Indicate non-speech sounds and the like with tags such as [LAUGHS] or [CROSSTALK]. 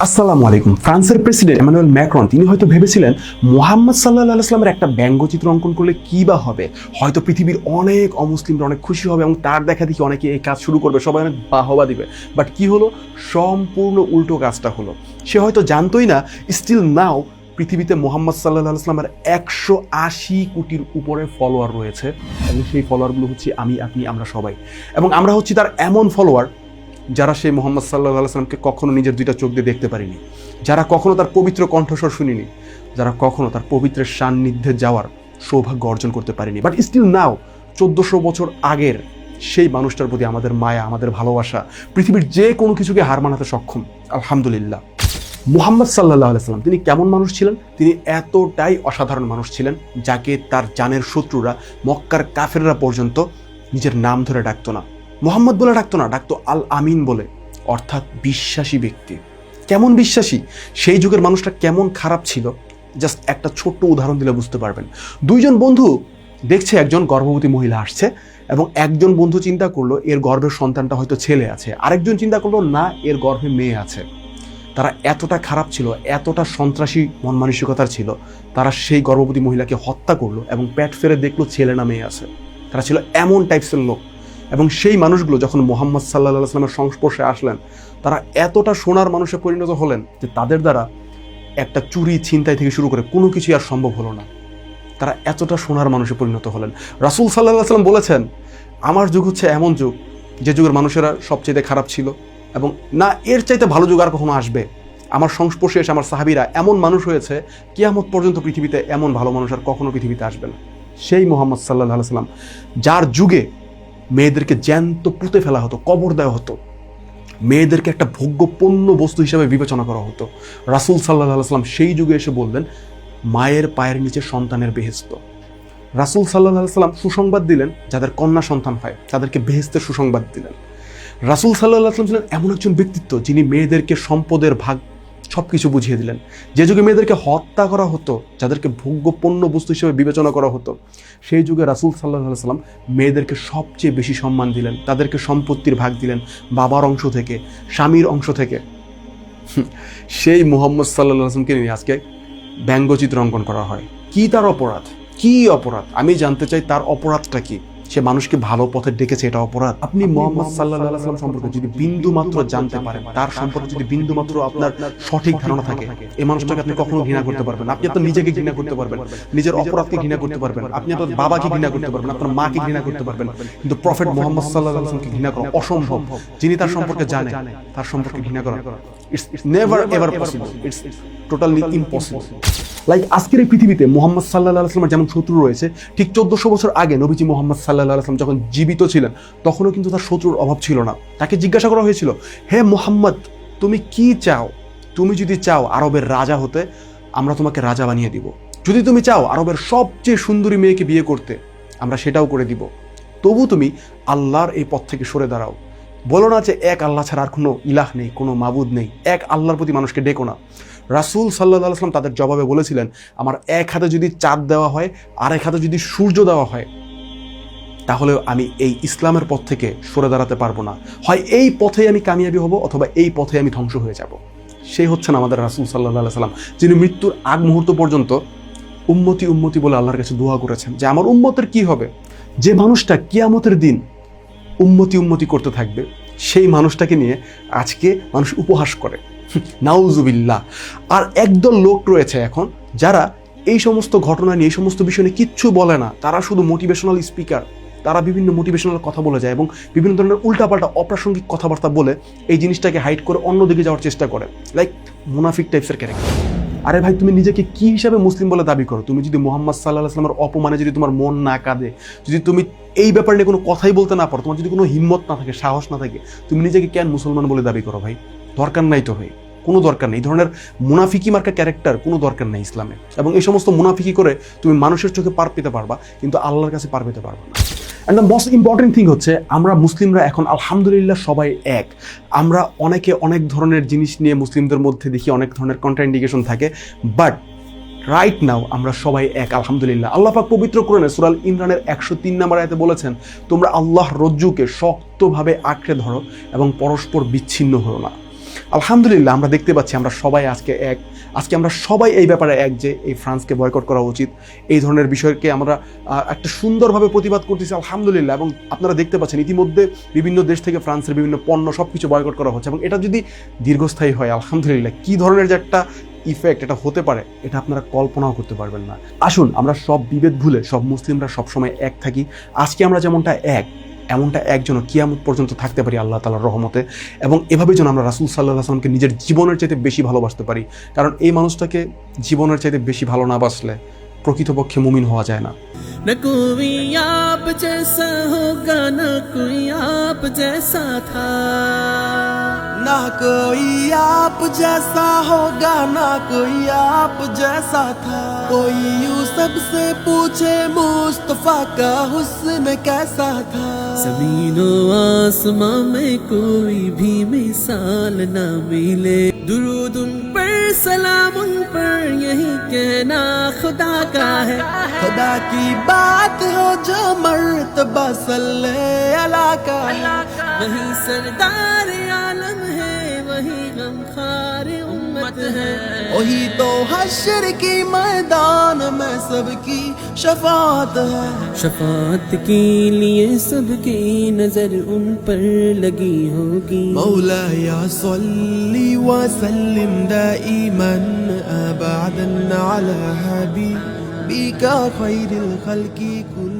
আসসালামু আলাইকুম। ফ্রান্সের প্রেসিডেন্ট এমানুয়েল ম্যাক্রন, তিনি হয়তো ভেবেছিলেন মোহাম্মদ সাল্লাহ আলাইসলামের একটা ব্যঙ্গচিত্র অঙ্কন করলে কী বা হবে? হয়তো পৃথিবীর অনেক অমুসলিমরা অনেক খুশি হবে এবং তার দেখা দেখি অনেকে এই কাজ শুরু করবে, সবাই অনেক বাহবা দিবে। বাট কি হলো? সম্পূর্ণ উল্টো কাজটা হলো। সে হয়তো জানতোই না স্টিল নাও পৃথিবীতে মোহাম্মদ সাল্লাহ আলাইসলামের একশো আশি কোটির উপরে ফলোয়ার রয়েছে। এবং সেই ফলোয়ারগুলো হচ্ছে আমি, আপনি, আমরা সবাই। এবং আমরা হচ্ছি তার এমন ফলোয়ার যারা সেই মোহাম্মদ সাল্লাহ আলাইসলামকে কখনো নিজের দুইটা চোখ দিয়ে দেখতে পারিনি, যারা কখনো তার পবিত্র কণ্ঠস্বর শুনিনি, যারা কখনো তার পবিত্রের সান্নিধ্যে যাওয়ার সৌভাগ্য অর্জন করতে পারিনি। বাট স্টিল নাও চোদ্দোশো বছর আগের সেই মানুষটার প্রতি আমাদের মায়া, আমাদের ভালোবাসা, পৃথিবীর যে কোনো কিছুকে হার মানাতে সক্ষম, আলহামদুলিল্লাহ। মুহাম্মদ সাল্লাহ আলাইসাল্লাম তিনি কেমন মানুষ ছিলেন? তিনি এতটাই অসাধারণ মানুষ ছিলেন যাকে তার জানের শত্রুরা, মক্কার কাফেররা পর্যন্ত নিজের নাম ধরে ডাকতো না। মোহাম্মদ বলে ডাকতো না, ডাকতো আল আমিন বলে। অর্থাৎ বিশ্বাসী ব্যক্তি। কেমন বিশ্বাসী? সেই যুগের মানুষটা কেমন খারাপ ছিল? জাস্ট একটা ছোট্ট উদাহরণ দিলে বুঝতে পারবেন। দুইজন বন্ধু দেখছে একজন গর্ভবতী মহিলা আসছে এবং একজন বন্ধু চিন্তা করল, এর গর্ভের সন্তানটা হয়তো ছেলে আছে। আরেকজন চিন্তা করল, না, এর গর্ভে মেয়ে আছে। তারা এতটা খারাপ ছিল, এতটা সন্ত্রাসী মন মানসিকতার ছিল, তারা সেই গর্ভবতী মহিলাকে হত্যা করল এবং প্যাট ফেরে দেখল ছেলে না মেয়ে আছে। তারা ছিল এমন টাইপসের লোক। এবং সেই মানুষগুলো যখন মোহাম্মদ সাল্লাহ আসলামের সংস্পর্শে আসলেন, তারা এতটা সোনার মানুষে পরিণত হলেন যে তাদের দ্বারা একটা চুরি ছিনতাই থেকে শুরু করে কোনো কিছুই আর সম্ভব হলো না। তারা এতটা সোনার মানুষে পরিণত হলেন। রাসুল সাল্লাহ সাল্লাম বলেছেন, আমার যুগ হচ্ছে এমন যুগ, যে যুগের মানুষেরা সবচেয়ে খারাপ ছিল এবং না, এর চাইতে ভালো যুগ আর কখনো আসবে। আমার সংস্পর্শে এসে আমার সাহাবিরা এমন মানুষ হয়েছে, কিয়ামত পর্যন্ত পৃথিবীতে এমন ভালো মানুষ আর কখনো পৃথিবীতে আসবে না। সেই মোহাম্মদ সাল্লাহ সাল্লাম যার যুগে মেয়েদেরকে জ্যান্ত পুঁতে ফেলা হতো, কবর দেওয়া হতো। মেয়েদেরকে একটা ভোগ্য পণ্য বস্তু হিসাবে বিবেচনা করা হতো। রাসুল সাল্লাহ সাল্লাম সেই যুগে এসে বললেন, মায়ের পায়ের নিচে সন্তানের বেহেস্ত রাসুল সাল্লাহ সাল্লাম সুসংবাদ দিলেন, যাদের কন্যা সন্তান হয়, তাদেরকে বেহেস্তের সুসংবাদ দিলেন। রাসুল সাল্লাহ সাল্লাম ছিলেন এমন একজন ব্যক্তিত্ব যিনি মেয়েদেরকে সম্পদের ভাগ সব কিছু বুঝিয়ে দিলেন। যে যুগে মেয়েদেরকে হত্যা করা হতো, যাদেরকে ভোগ্য পণ্য বস্তু হিসেবে বিবেচনা করা হতো, সেই যুগে রাসুল সাল্লাহ সাল্লাম মেয়েদেরকে সবচেয়ে বেশি সম্মান দিলেন, তাদেরকে সম্পত্তির ভাগ দিলেন বাবার অংশ থেকে, স্বামীর অংশ থেকে। সেই মোহাম্মদ সাল্লাহ আসলামকে নিয়ে আজকে ব্যঙ্গচিত্র অঙ্কন করা হয়। কি তার অপরাধ? কি অপরাধ? আমি জানতে চাই তার অপরাধটা কি? সে মানুষকে ভালো পথে ডেকেছে এটা অপরাধ। আপনি মোহাম্মদ সাল্লাহ সাল্লাম সম্পর্কে যদি বিন্দু মাত্র জানতে পারেন তার সম্পর্কে যদি বিন্দু মাত্র আপনার সঠিক ধারণা থাকে এই মানুষটাকে আপনি কখনো ঘৃণা করতে পারবেন আপনি আপনার নিজেকে ঘৃণা করতে পারবেন নিজের অপরাধকে ঘৃণা করতে পারবেন আপনি আপনার বাবাকে ঘৃণা করতে পারবেন আপনার মাকে ঘৃণা করতে পারবেন। কিন্তু প্রফেট মোহাম্মদ সাল্লাহ সাল্লামকে ঘৃণা করা অসম্ভব। যিনি তার সম্পর্কে জানে তার সম্পর্কে ঘৃণা করা it's never ever possible it's totally impossible like আজকের এই পৃথিবীতে মোহাম্মদ সাল্লাহ আসলামের যেমন শত্রু রয়েছে, ঠিক চোদ্দশো বছর আগে নবীজি মোহাম্মদ সাল্লাহ আসলাম যখন জীবিত ছিলেন, তখনও কিন্তু তার শত্রুর অভাব ছিল না। তাকে জিজ্ঞাসা করা হয়েছিল, হে মোহাম্মদ, তুমি কি চাও? তুমি যদি চাও আরবের রাজা হতে, আমরা তোমাকে রাজা বানিয়ে দিব। যদি তুমি চাও আরবের সবচেয়ে সুন্দরী মেয়েকে বিয়ে করতে, আমরা সেটাও করে দিব। তবু তুমি আল্লাহর এই পথ থেকে সরে দাঁড়াও। বলো না যে এক আল্লাহ ছাড়া আর কোনো ইলাহ নেই, কোনো মাবুদ নেই। এক আল্লাহর প্রতি মানুষকে ডেকো না। রাসুল সাল্লাহ আসলাম তাদের জবাবে বলেছিলেন, আমার এক হাতে যদি চাঁদ দেওয়া হয় আর এক হাতে যদি সূর্য দেওয়া হয়, তাহলে আমি এই ইসলামের পথ থেকে সরে দাঁড়াতে পারব না। হয় এই পথে আমি কামিয়াবি হব অথবা এই পথে আমি ধ্বংস হয়ে যাব। সেই হচ্ছেন আমাদের রাসুল সাল্লাহ সাল্লাম যিনি মৃত্যুর আগ মুহূর্ত পর্যন্ত উম্মতি উম্মতি বলে আল্লাহর কাছে দোয়া করেছেন যে, আমার উম্মতের কি হবে? যে মানুষটা কিয়ামতের দিন উম্মতি উম্মতি করতে থাকবে, সেই মানুষটাকে নিয়ে আজকে মানুষ উপহাস করে। [LAUGHS] নাউজুবিল্লাহ। আর একদল লোক রয়েছে এখন যারা এই সমস্ত ঘটনা নিয়ে, এই সমস্ত বিষয় নিয়ে কিচ্ছু বলে না। তারা শুধু মোটিভেশনাল স্পিকার তারা বিভিন্ন মোটিভেশনাল কথা বলে যায় এবং বিভিন্ন ধরনের উল্টাপাল্টা অপ্রাসঙ্গিক কথাবার্তা বলে এই জিনিসটাকে হাইড করে অন্যদিকে যাওয়ার চেষ্টা করে। লাইক মুনাফিক টাইপসের ক্যারেক্টার আরে ভাই, তুমি নিজেকে কি হিসাবে মুসলিম বলে দাবি করো? তুমি যদি মোহাম্মদ সাল্লাহ আসলামের অপমানে যদি তোমার মন না কাঁদে, যদি তুমি এই ব্যাপার নিয়ে কোনো কথাই বলতে না পারো, তোমার যদি কোনো হিম্মত না থাকে, সাহস না থাকে, তুমি নিজেকে কেন মুসলমান বলে দাবি করো ভাই? দরকার নাই তো ভাই। কোনো দরকার নেই। এই ধরনের মুনাফিকি মার্কা ক্যারেক্টার কোনো দরকার নেই ইসলামে। এবং এই সমস্ত মুনাফিকি করে তুমি মানুষের চোখে পার পেতে পারবা, কিন্তু আল্লাহর কাছে পার পেতে পারবা না। And the most important thing হচ্ছে, আমরা মুসলিমরা এখন আলহামদুলিল্লাহ সবাই এক। আমরা অনেকে অনেক ধরনের জিনিস নিয়ে মুসলিমদের মধ্যে দেখি, অনেক ধরনের কন্ট্রাইন্ডিকেশন থাকে বাট রাইট নাও আমরা সবাই এক, আলহামদুলিল্লাহ। আল্লাহ পাক পবিত্র কোরআনে সুরাল ইমরানের একশো তিন নাম্বার আয়াতে বলেছেন, তোমরা আল্লাহ রজ্জুকে শক্তভাবে আঁকড়ে ধরো এবং পরস্পর বিচ্ছিন্ন হও না। আলহামদুলিল্লাহ, আমরা দেখতে পাচ্ছি আমরা সবাই আজকে এক। আজকে আমরা সবাই এই ব্যাপারে এক যে এই ফ্রান্সকে বয়কট করা উচিত। এই ধরনের বিষয়কে আমরা একটা সুন্দরভাবে প্রতিবাদ করতেছি আলহামদুলিল্লাহ এবং আপনারা দেখতে পাচ্ছেন ইতিমধ্যে বিভিন্ন দেশ থেকে ফ্রান্সের বিভিন্ন পণ্য সব কিছু বয়কট করা হচ্ছে এবং এটা যদি দীর্ঘস্থায়ী হয়, আলহামদুলিল্লাহ, কি ধরনের যে একটা ইফেক্ট এটা হতে পারে, এটা আপনারা কল্পনাও করতে পারবেন না। আসুন, আমরা সব বিভেদ ভুলে সব মুসলিমরা সবসময় এক থাকি। আজকে আমরা যেমনটা এক এমনটা একজন কিয়ামত পর্যন্ত থাকতে পারি আল্লাহ তালার রহমতে এবং এভাবে যেন আমরা রাসুল সাল্লাহ আসলামকে নিজের জীবনের চাইতে বেশি ভালোবাসতে পারি কারণ এই মানুষটাকে জীবনের চাইতে বেশি ভালো না বাসলে প্রকৃতপক্ষে মুমিন হওয়া যায় না न कोई आप जैसा होगा न कोई आप जैसा था ना कोई आप जैसा होगा ना कोई आप जैसा था کوئی سب سے پوچھے مصطفیٰ کا حسن کیسا تھا؟ زمین و آسماں میں کوئی بھی مثال نہ ملے۔ درود ان پر سلام ان پر یہی کہنا خدا کا ہے۔ خدا کی بات ہو جو مرتبہ صلی اللہ کا ہے۔ وہی سردار عالم ہے وہی غم خار امت ہے وہی تو حشر کی میدان میں سب کی شفاعت ہے شفاعت کے لیے سب کی نظر ان پر لگی ہوگی مولا یا صلی وسلم دائما ابعدن على حبيبك خير الخلق كل